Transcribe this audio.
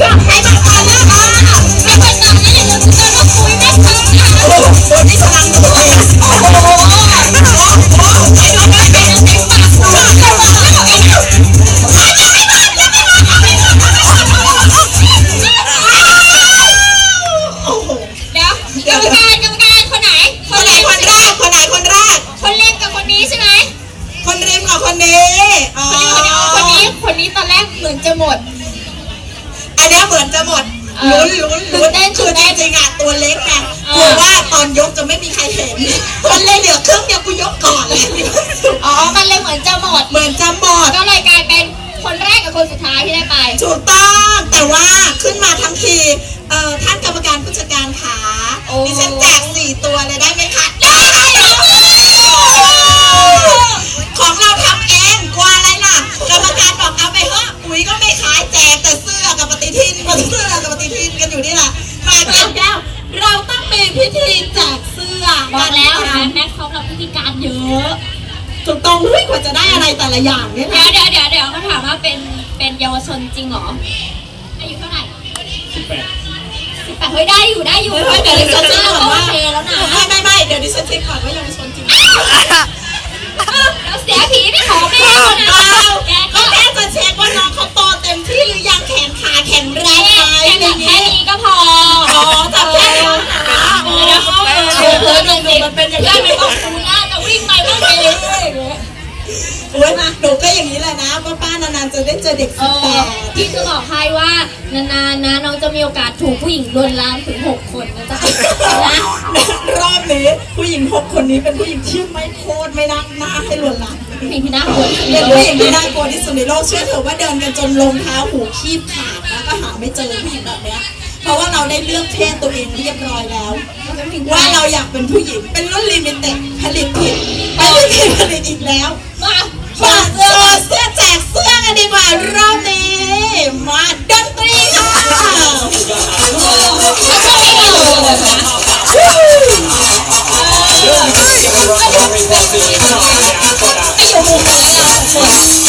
ใครมา เนี้ยเหมือนจะหมดเออลุ้นลุ้นตื่ลุ้นนเต้นตื่คือนจเต้นริงๆอะตัวเล็กไงเอกอลัวว่าตอนยกจะไม่มีใครเห็นมันเลยเหลือครึ่งเดียวกูยกก่อนเลยอ๋อ มันเลยเหมือนจะหมด เหมือนจะหมด ก็เลยกลายเป็นคนแรกกับคนสุดท้ายที่ได้ไป ถูกต้องแต่ว่าขึ้นมาทั้งทีเอ่อท่านกรรมการผู้จัดการขาโอ้ดิฉันแจ ถูกต้องเฮ้ยกว่าจะได้อะไรแต่ละอย่างเนี่ยเดี๋ยนะวเดี๋ยวเดี๋ยวเดี๋ยวเขาถามว่าเป็นเป็นเยาวชนจริงเหรอ อายุเท่าไหร่สิบแปดสิบแปดเฮ้ยได้อยู่ได้อยู่เฮ้ยเดี๋ยวดิฉันเช็คก่อนโอว่าเคแล้วนะไม่ไม่ไม่เดี๋ยวดิฉันเช็คก่อนว่ายังชนจริงไหมเราเสียผีไม่ขอแม่เขานะเอาแกก็ก็แค่จะเช็คว่าน้องเขาโตเต็มที่หรือยังแขนขาแข็งแรงไหมแค่อะไรอย่างแค่เงี้ยนี้ก็พออ๋อจับแค่นี้อ๋อเดี๋ยวเดี๋ยวเดี๋ยวดูดูมันเป็นอย่างนี้ อย่างนี้แหละนะป้าป้านานๆจะได้เจอเด็กเอสิบแปอดพี่จะบอกให้ว่านานๆนะน้องจะมีโอกาสถูกผู้หญิงลวนลามถึงหกคนนะจ๊ะนะรอบนี้ผู้หญิงหกคนนี้เป็นผู้หญิงที่ไม่โคตรไม่น่าหน้าให้หลวนหลามมีพี่น่ากลัวเป็นผู้หญิงที่น่ากลัวที่สุดในโลกเชื่อเถอะว่าเดินกันจนรองเท้าหูคีบขาดแล้วก็หาไม่เจอผู้หญิงแบบเนี้ยเพราะว่าเราได้เลือกเพศตัวเองเรียบร้อยแล้ว ว่าเราอยากเป็นผู้หญิงเป็นรุ่นลิมิเต็ดผลิตผิดไม่ได้ผิดผลิตอีกแล้วมา change.